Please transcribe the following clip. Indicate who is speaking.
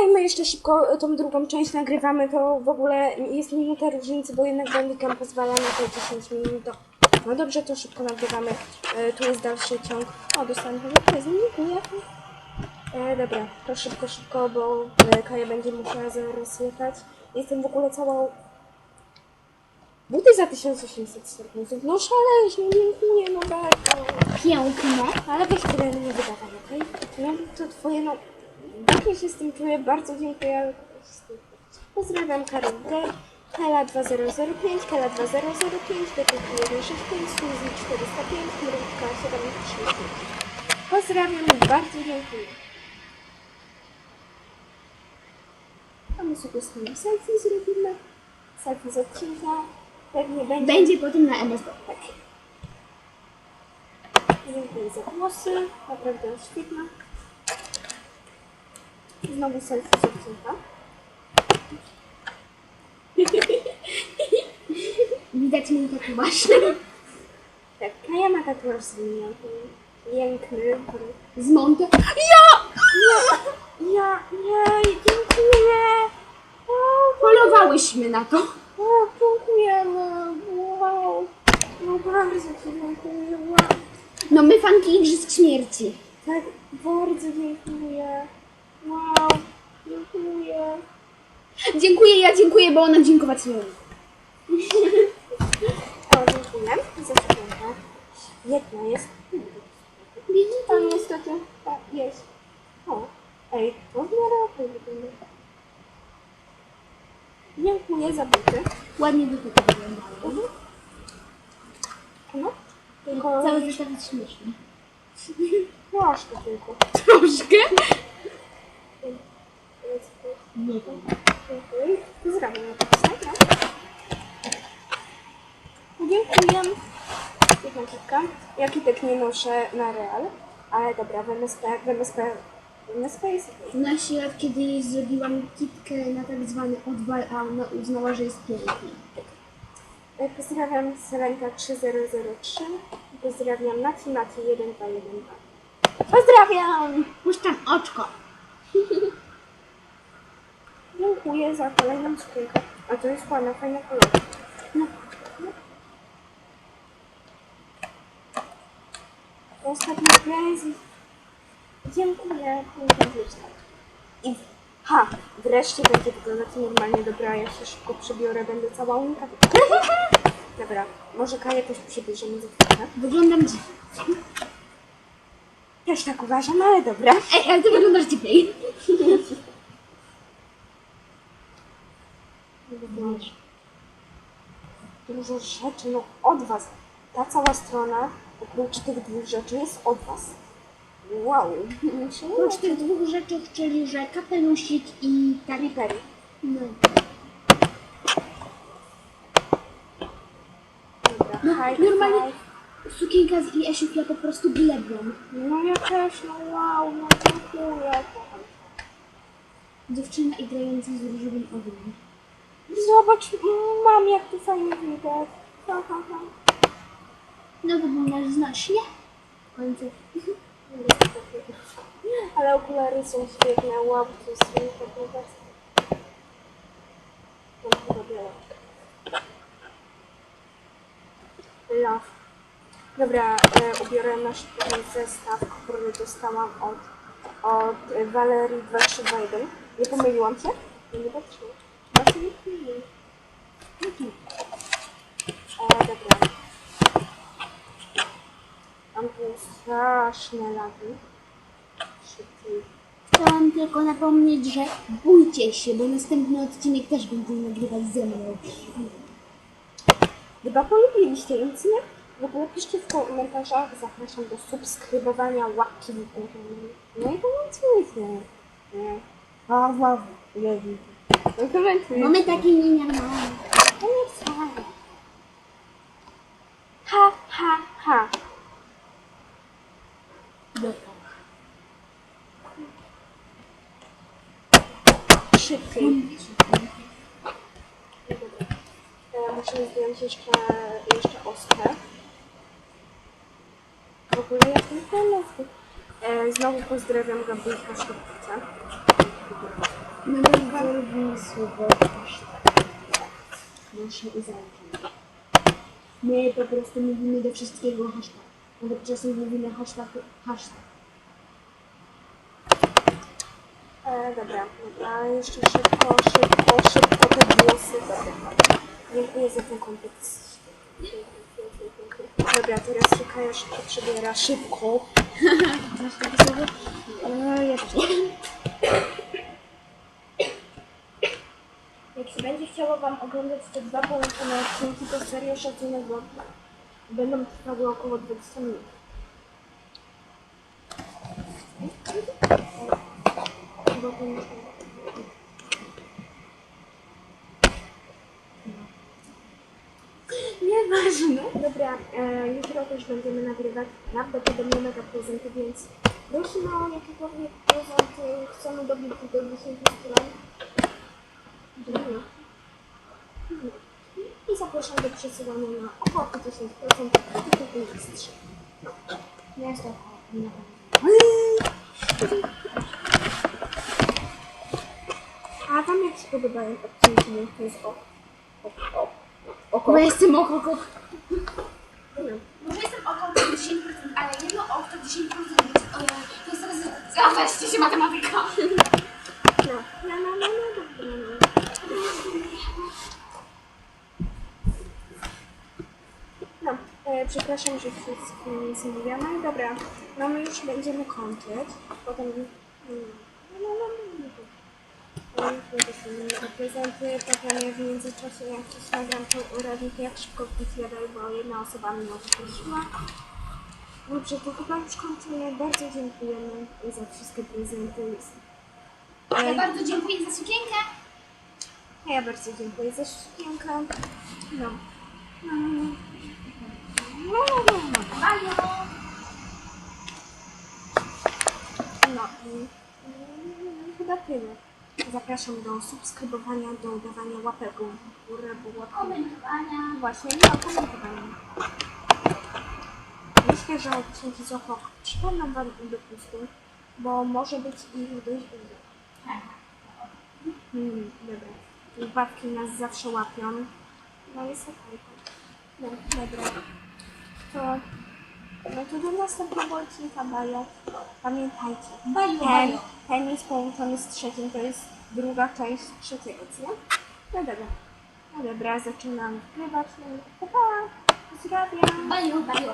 Speaker 1: dodajmy jeszcze szybko tą drugą część, nagrywamy to w ogóle jest minuta różnicy, bo jednak Bandicam pozwala na to 10 minut. To- No dobrze, to szybko nagrywamy. E, tu jest dalszy ciąg. O, dostałem chyba prezent, dziękuję. E, dobra, to szybko, szybko, bo e, Kaja będzie musiała zaraz jechać. Jestem w ogóle cała... Buty za 1800 serwisów. No szaleśnie, dziękuję, no bardzo.
Speaker 2: Piękne.
Speaker 1: Ale weź tyle nie wydawaj, okej? No to twoje, no... Dobrze się z tym czuję, bardzo dziękuję. Pozdrawiam Karinkę. Kala 2005, Kala 2005, DPP 165, Suzy 405, Mrówka 735. Pozdrawiam i bardzo dziękuję. A my sobie z tym selfie zrobimy. Selfie z odcinka. Pewnie będzie.
Speaker 2: Będzie potem na MSB.
Speaker 1: Tak. Dziękuję za głosy. Naprawdę świetna. Znowu selfie z odcinka.
Speaker 2: Widać mój tatuaż.
Speaker 1: Tak, Kaja ma tatuaż z linią. Piękny.
Speaker 2: Z Monte.
Speaker 1: Ja! Ja, ja, dziękuję! O,
Speaker 2: Polowałyśmy na to.
Speaker 1: o, dziękujemy! Wow! No bardzo Ci dziękuję. Wow.
Speaker 2: No my fanki Igrzysk Śmierci.
Speaker 1: Tak, bardzo dziękuję. Wow, dziękuję.
Speaker 2: Dziękuję, ja dziękuję, bo ona dziękować nie umie.
Speaker 1: O, dziękuję za. Świetna jest. Tam niestety tak, jest. O, ej, to w miarę okej wygląda. Dziękuję za buty.
Speaker 2: Ładnie by to wyglądało.
Speaker 1: Mhm. No, tylko
Speaker 2: Cały zestaw jest śmieszny.
Speaker 1: troszkę tylko.
Speaker 2: Troszkę?
Speaker 1: Pozdrawiam na podstawę. Dziękuję. Jedna kitka. Ja kitek nie noszę na real, ale dobra, w MSP, w MSP, w MSP jest okej.
Speaker 2: Na siłę kiedyś zrobiłam kitkę na tak zwany odwal, a ona uznała, że jest piękny.
Speaker 1: E, Pozdrawiam Selenka 3003 i pozdrawiam Nati Nati 1212. Pozdrawiam!
Speaker 2: Puszczam oczko.
Speaker 1: Dziękuję za kolejną skrzynkę. A to jest ładna, fajna kolor. No. no. Ostatni prezent. Dziękuję. Dziękuję. I ha, wreszcie będzie wyglądać normalnie. Dobra, ja się szybko przebiorę, będę cała unika. Dobra, może Kaję też przybierzemy za chwilę.
Speaker 2: Wyglądam dziwnie.
Speaker 1: Też tak uważam, ale dobra.
Speaker 2: Ej, ale ty wyglądasz dziwniej.
Speaker 1: Dużo rzeczy, no od was. Ta cała strona, oprócz tych dwóch rzeczy, jest od was. Wow.
Speaker 2: Oprócz tych dwóch rzeczy, czyli że kapelusik i tak. No.
Speaker 1: Dobra,
Speaker 2: No,
Speaker 1: high
Speaker 2: normalnie-. Sukienka z IS-ów ja po prostu glebiam.
Speaker 1: No ja też, no wow, no dziękuję.
Speaker 2: Dziewczyna i grająca z różowym ogniem.
Speaker 1: Zobacz, mam jak tu fajnie widać. Ha, ha, ha.
Speaker 2: No wyglądasz znacznie. W końcu.
Speaker 1: Ale okulary są świetne, wow, to jest świetne. Mam chyba białe. Love. Dobra, e, ubiorę nasz zestaw, który dostałam od, od Valerii 2321. Nie pomyliłam się? Nie, nie patrzyłam. E, dobra. Mam tu straszne lagi. Szybciej.
Speaker 2: Chciałam tylko napomnieć, że bójcie się, bo następny odcinek też będzie nagrywać ze mną.
Speaker 1: Chyba polubiliście, więc nie? W ogóle piszcie w komentarzach, zapraszam do subskrybowania, łapki w górę. No i komentujcie. Nie. A, wow, nie No komentujcie.
Speaker 2: Bo my takie nienormalne.
Speaker 1: No nie wcale. Ha, ha, ha.
Speaker 2: Dobra.
Speaker 1: Szybciej. E, muszę zdjąć jeszcze, jeszcze ostrę. W ogóle jak ten telefon. E, znowu pozdrawiam Gabrielka Szybkica.
Speaker 2: Lubimy słowo. Nasze uzależnienie. My po prostu mówimy do wszystkiego hashtag. Nawet czasem mówimy hashtag, hashtag.
Speaker 1: E, dobra, dobra, jeszcze szybko, szybko, szybko te włosy. Dobra. Dziękuję za ten komplet. Dobra, teraz się Kaja szybko przebiera. Szybko.
Speaker 2: Masz takie słowo?
Speaker 1: E, jeszcze.
Speaker 2: Jak się będzie chciało Wam oglądać te dwa połączone odcinki, to serio szacunek, bo będą trwały około 20 minut.
Speaker 1: Nieważne. Dobra, e, jutro też będziemy nagrywać prawdopodobnie mega prezenty, więc prosimy o jakiekolwiek prezenty. Chcemy dobić do 10 stron. Dobra. I zapraszam do przesyłania na opłaty 10% i tylko jest 3.
Speaker 2: Nie jest to
Speaker 1: A wam jak się podobają odcinki, niech to jest o. O, o, o,
Speaker 2: Bo
Speaker 1: o,
Speaker 2: jestem okoko.
Speaker 3: Może jestem około 10%, ale jedno oko to 10%, więc e, to jest teraz się matematyka.
Speaker 1: No, no, no, no, no, dobra, no. No, e, że wszystkim zamówiamy. Dobra, no my już będziemy kończyć. Potem... mm, No, no, no, no, no. No, na prezenty, potem ja w międzyczasie jak coś nagram, to radniki jak szybko wpisujemy, bo jedna osoba mnie o to prosiła. Dobrze, to chyba już kończymy. Bardzo dziękujemy za wszystkie prezenty.
Speaker 3: Ja bardzo dziękuję za sukienkę.
Speaker 1: A ja bardzo dziękuję za sukienkę. No. No, no, i, i chyba tyle. Zapraszam do subskrybowania, do dawania łapek w górę, bo łapki...
Speaker 3: Komentowania.
Speaker 1: Właśnie, no, komentowania. Myślę, że odcinki z ochok przypomnę Wam do pustu, bo może być ich dość dużo. Hmm, dobra. Babki nas zawsze łapią. No jest okej. No, dobra. To, no to do następnego odcinka Bajo. Pamiętajcie,
Speaker 3: Bajo,
Speaker 1: ten,
Speaker 3: bajo.
Speaker 1: ten jest połączony z trzecim, to jest druga część trzeciego, co? No dobra. No dobra, zaczynam wpływać. No, pa, pa. Pozdrawiam.
Speaker 3: Bajo, bajo.